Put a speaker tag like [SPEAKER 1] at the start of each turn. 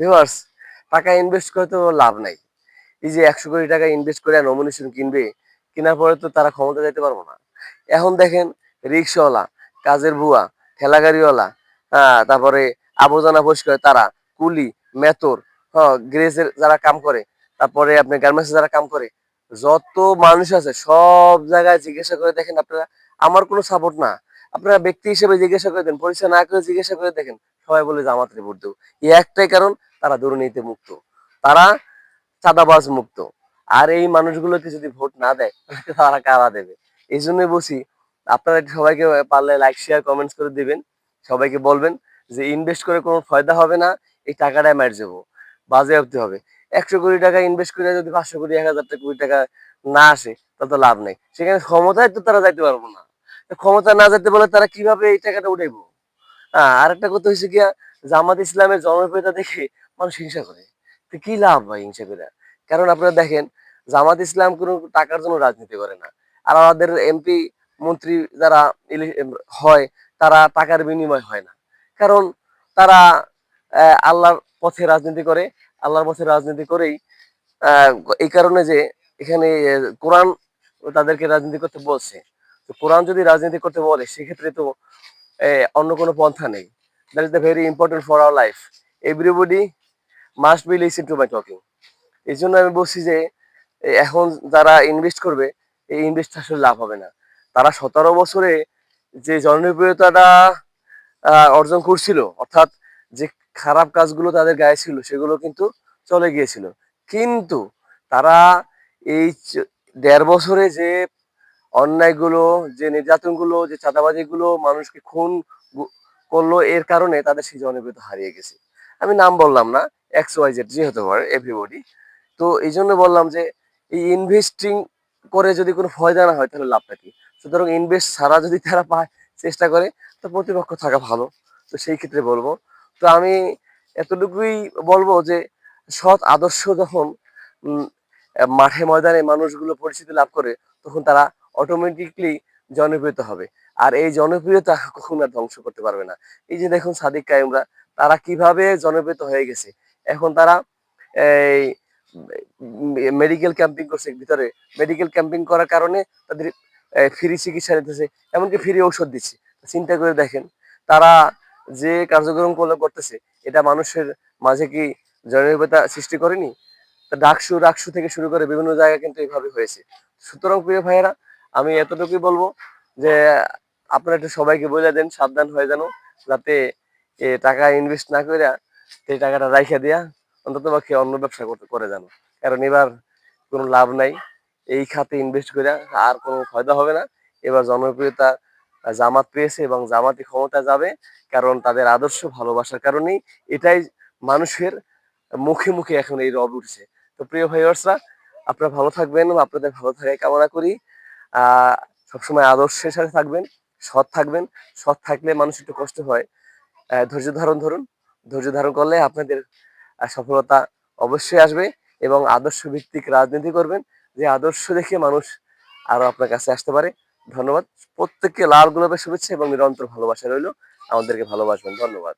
[SPEAKER 1] Viewers টাকা invest করে তো লাভ নাই। এই যে একশো কোটি টাকা ইনভেস্ট করে নমিনেশন কিনবে, কেনার পরে তো তারা ক্ষমতা যেতে পারব না। এখন দেখেন রিক্সাওয়ালা কাজের ভুয়া ঠেলা গাড়িওয়ালা হ্যাঁ তারপরে আবর্জনা পরিষ্কার, তারা, কুলি, মেতর হ্যাঁ গ্রেজের যারা কাম করে, তারপরে আপনি গার্মেন্টসে যারা কাম করে, যত মানুষ আছে, সব জায়গায় জিজ্ঞাসা করে দেখেন আপনারা, আমার কোনো সাপোর্ট না। আপনারা ব্যক্তি হিসেবে জিজ্ঞাসা করে দেন, পরিচয় না করে জিজ্ঞাসা করে দেখেন সবাই বলে জামাত ভোট দেবো। এই একটাই কারণ, তারা দুর্নীতি মুক্ত। তারা চাঁদাবাজ মুক্ত। আর এই মানুষগুলোকে যদি ভোট না দেয় তারা কারা দেবে? এই জন্যই বসি আপনারা সবাইকে পারলে লাইক শেয়ার কমেন্টস করে দিবেন। সবাইকে বলবেন যে ইনভেস্ট করে কোনো ফায়দা হবে না, এই টাকাটাই মার যাব। বাজেয়াপ্তি হবে। একশো কোটি টাকা ইনভেস্ট করে যদি পাঁচশো কোটি, এক হাজার কোটি টাকা না আসে, তাহলে তো লাভ নেই। সেখানে ক্ষমতায় তো তারা যাইতে পারব না। ক্ষমতা না যেতে বলে তারা কীভাবে এই টাকাটা উঠাইবো? আরেকটা কথা হয়েছে গিয়া জামাত ইসলামের জনপ্রিয়তা দেখে মানুষ হিংসা করে। তো কি লাভ ভাই হিংসা করে? কারণ আপনারা দেখেন, জামাত ইসলাম কোনো টাকার জন্য রাজনীতি করে না। আর আমাদের এমপি, মন্ত্রী যারা হয়, তারা টাকার বিনিময় হয় না। কারণ তারা আল্লাহর পথে রাজনীতি করে। আল্লাহর পথে রাজনীতি করেই এই কারণে যে এখানে কোরআন তাদেরকে রাজনীতি করতে বলছে। তো কোরআন যদি রাজনীতি করতে বলে, সেক্ষেত্রে তো অন্য কোনো পন্থা নেই। That is the very important for our life everybody must be listen to my talking এই জন্য আমি বলছি যে এখন যারা ইনভেস্ট করবে, এই ইনভেস্ট আসলে লাভ হবে না। তারা সতেরো বছরে যে জনপ্রিয়তাটা অর্জন করছিল, অর্থাৎ যে খারাপ কাজগুলো তাদের গায়ে ছিল, সেগুলো কিন্তু চলে গিয়েছিল। কিন্তু তারা এই দেড় বছরে যে অন্যায়গুলো, যে নির্যাতনগুলো, যে চাঁদাবাজিগুলো মানুষকে খুন করল, এর কারণে তাদের সেই জনপ্রিয়তা হারিয়ে গেছে। আমি নাম বললাম না এক্স ওয়াই জেড যে হতে পারে এভরিবডি তো এই জন্য বললাম যে, এই ইনভেস্টিং করে যদি কোনো ফয়দা না হয়, তাহলে লাভটা কি? সুতরাং ইনভেস্ট ছাড়া যদি তারা পায়, চেষ্টা করে, তো প্রতিপক্ষ থাকা ভালো। তো সেই ক্ষেত্রে বলব। তো আমি এতটুকুই বলব যে, সৎ আদর্শ যখন মাঠে ময়দানে মানুষগুলো পরিচিতি লাভ করে, তখন তারা অটোমেটিকলি জনপ্রিয়তা হবে। আর এই জনপ্রিয়তা কখনো আর ধ্বংস করতে পারবে না। এই যে দেখুন সাদিক কায়েমরা তারা কীভাবে জনপ্রিয়তা হয়ে গেছে? এখন তারা এই মেডিকেল ক্যাম্পিং করছে ভিতরে। মেডিকেল ক্যাম্পিং করার কারণে তাদের ফ্রি চিকিৎসা নিতেছে, এমনকি ফ্রি ঔষধ দিচ্ছে। চিন্তা করে দেখেন, তারা যে কার্যক্রম করতেছে, এটা মানুষের মাঝে কি জনপ্রিয়তা সৃষ্টি করেনি? ডাকসু, রাকসু থেকে শুরু করে বিভিন্ন জায়গায় কিন্তু এইভাবে হয়েছে। সুতরাং প্রিয় ভাইয়েরা আমি এতটুকুই বলব যে আপনারা একটু সবাইকে বলে দেন, সাবধান হয়ে যেন যাতে টাকা ইনভেস্ট না করে সেই টাকাটা রাইখা দিয়া অন্তত পক্ষে অন্য ব্যবসা করে জানো। কারণ এবার কোনো লাভ নাই, এই খাতে ইনভেস্ট করে আর কোনো ফায়দা হবে না। এবার জনপ্রিয়তা জামাত পেয়েছে এবং জামাতি ক্ষমতা যাবে, কারণ তাদের আদর্শ ভালোবাসার কারণেই এটাই মানুষের মুখে মুখে এখন এই রব উঠছে। তো প্রিয় ভাইয়ার্সরা আপনারা ভালো থাকবেন, আপনাদের ভালো থাকাই কামনা করি। সবসময় আদর্শের সাথে থাকবেন, সৎ থাকবেন। সৎ থাকলে মানুষ একটু কষ্ট হয়। ধৈর্য ধারণ ধরুন। ধৈর্য ধারণ করলে আপনাদের সফলতা অবশ্যই আসবে এবং আদর্শ ভিত্তিক রাজনীতি করবেন। যে আদর্শ দেখে মানুষ আরও আপনার কাছে আসতে পারে। ধন্যবাদ। প্রত্যেককে লাল গোলাপের শুভেচ্ছা এবং নিরন্তর ভালোবাসা রইল। আমাদেরকে ভালোবাসবেন। ধন্যবাদ।